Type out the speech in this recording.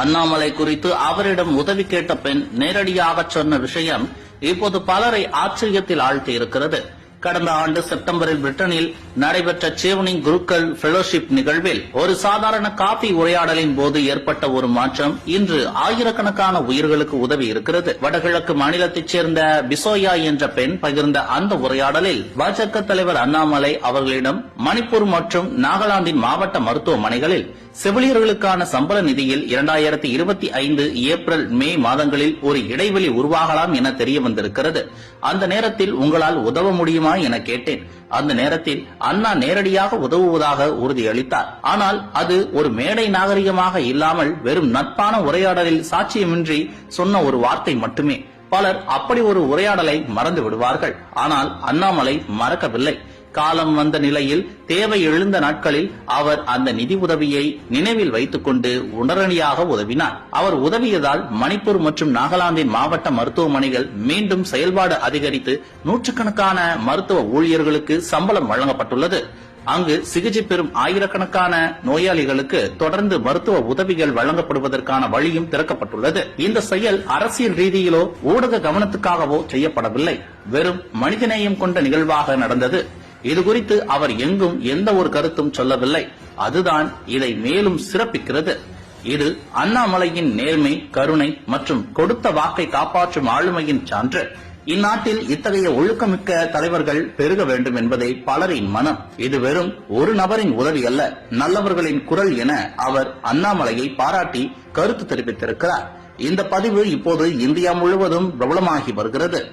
அண்ணாமலை குறித்து அவரிடம் உதவி கேட்ட பெண் நேரடியாக சொன்ன விஷயம் இப்போது பலரை ஆச்சரியத்தில் ஆழ்த்தி இருக்கிறது கடந்த ஆண்டு செப்டம்பரில் பிரிட்டனில் நடைபெற்ற சேவனிங் குருக்கள் ஃபெலோஷிப் நிகழ்வில் ஒரு சாதாரண காபி உரையாடலின் போது ஏற்பட்ட ஒரு மாற்றம் இன்று ஆயிரக்கணக்கான உயிர்களுக்கு உதவி இருக்கிறது. வடகிழக்கு மாநிலத்தைச் சேர்ந்த பிசோயா என்ற பெண் பகிர்ந்த அந்த உரையாடலில் பாஜக தலைவர் அண்ணாமலை அவர்களிடம் மணிப்பூர் மற்றும் நாகாலாந்தின் மாவட்ட மருத்துவமனைகளில் செவிலியர்களுக்கான சம்பள நிதியில் இரண்டாயிரத்தி இருபத்தி ஐந்து ஏப்ரல் மே மாதங்களில் ஒரு இடைவெளி உருவாகலாம் என தெரிய வந்திருக்கிறது. அந்த நேரத்தில் உங்களால் உதவ முடியுமா என கேட்டேன். அந்த நேரத்தில் அண்ணா நேரடியாக உதவுவதாக உறுதியளித்தார். ஆனால் அது ஒரு மேடை நாகரிகமாக இல்லாமல் வெறும் நட்பான உரையாடலில் சாட்சியமின்றி சொன்ன ஒரு வார்த்தை மட்டுமே. பலர் அப்படி ஒரு உரையாடலை மறந்து விடுவார்கள். ஆனால் அண்ணாமலை மறக்கவில்லை. காலம் வந்த நிலையில் தேவை எழுந்த நாட்களில் அவர் அந்த நிதி உதவியை நினைவில் வைத்துக் கொண்டு உடனடியாக உதவினார். அவர் உதவியதால் மணிப்பூர் மற்றும் நாகாலாந்தின் மாவட்ட மருத்துவமனைகள் மீண்டும் செயல்பாடு அதிகரித்து நூற்றுக்கணக்கான மருத்துவ ஊழியர்களுக்கு சம்பளம் வழங்கப்பட்டுள்ளது. அங்கு சிகிச்சை பெறும் ஆயிரக்கணக்கான நோயாளிகளுக்கு தொடர்ந்து மருத்துவ உதவிகள் வழங்கப்படுவதற்கான வழியும் திறக்கப்பட்டுள்ளது. இந்த செயல் அரசியல் ரீதியிலோ ஊடக கவனத்துக்காகவோ செய்யப்படவில்லை. வெறும் மனிதநேயம் கொண்ட நிகழ்வாக நடந்தது. இது குறித்து அவர் எங்கும் எந்த ஒரு கருத்தும் சொல்லவில்லை. அதுதான் இதை மேலும் சிறப்பிக்கிறது. இது அண்ணாமலையின் நேர்மை கருணை மற்றும் கொடுத்த வாக்கை காப்பாற்றும் ஆளுமையின் சான்று. இந்நாட்டில் இத்தகைய ஒழுக்கமிக்க தலைவர்கள் பெருக வேண்டும் என்பதே பலரின் மனம். இது வெறும் ஒரு நபரின் உதவி அல்ல நல்லவர்களின் குரல் என அவர் அண்ணாமலையை பாராட்டி கருத்து தெரிவித்திருக்கிறார். இந்த பதிவு இப்போது இந்தியா முழுவதும் பிரபலமாகி வருகிறது.